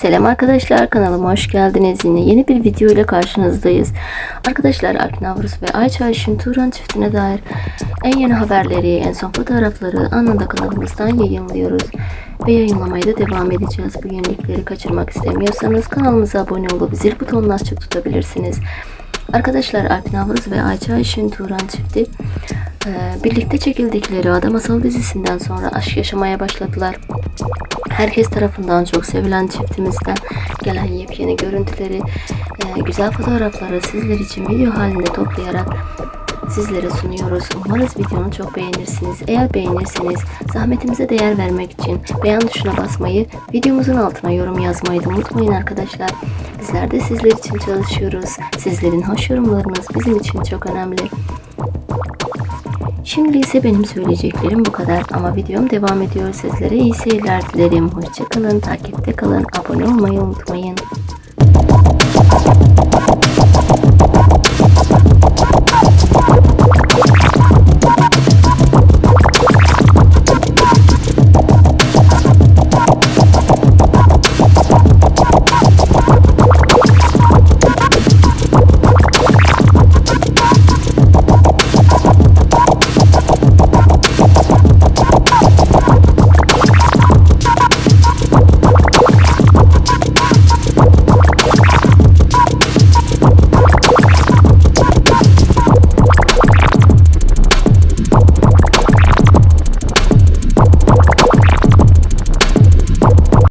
Selam arkadaşlar kanalıma hoş geldiniz. Yine yeni bir video ile karşınızdayız. Arkadaşlar Alp ve Ayça Ayşin Turan çiftine dair en yeni haberleri, en son fotoğrafları anında kanalımızdan yayınlıyoruz. Ve yayınlamaya da devam edeceğiz. Bu yenilikleri kaçırmak istemiyorsanız kanalımıza abone olup zil butonunu açık tutabilirsiniz. Arkadaşlar Alp ve Ayça Ayşin Turan çifti birlikte çekildikleri Ada Masal dizisinden sonra aşk yaşamaya başladılar. Herkes tarafından çok sevilen çiftimizden gelen yepyeni görüntüleri, e, güzel fotoğrafları sizler için video halinde toplayarak sizlere sunuyoruz. Umarız videonu çok beğenirsiniz. Eğer beğenirseniz zahmetimize değer vermek için beğen tuşuna basmayı, videomuzun altına yorum yazmayı da unutmayın arkadaşlar. Bizler de sizler için çalışıyoruz. Sizlerin hoş yorumlarınız bizim için çok önemli. Şimdi ise benim söyleyeceklerim bu kadar ama videom devam ediyor. Sizlere iyi seyirler dilerim. Hoşçakalın, takipte kalın, abone olmayı unutmayın.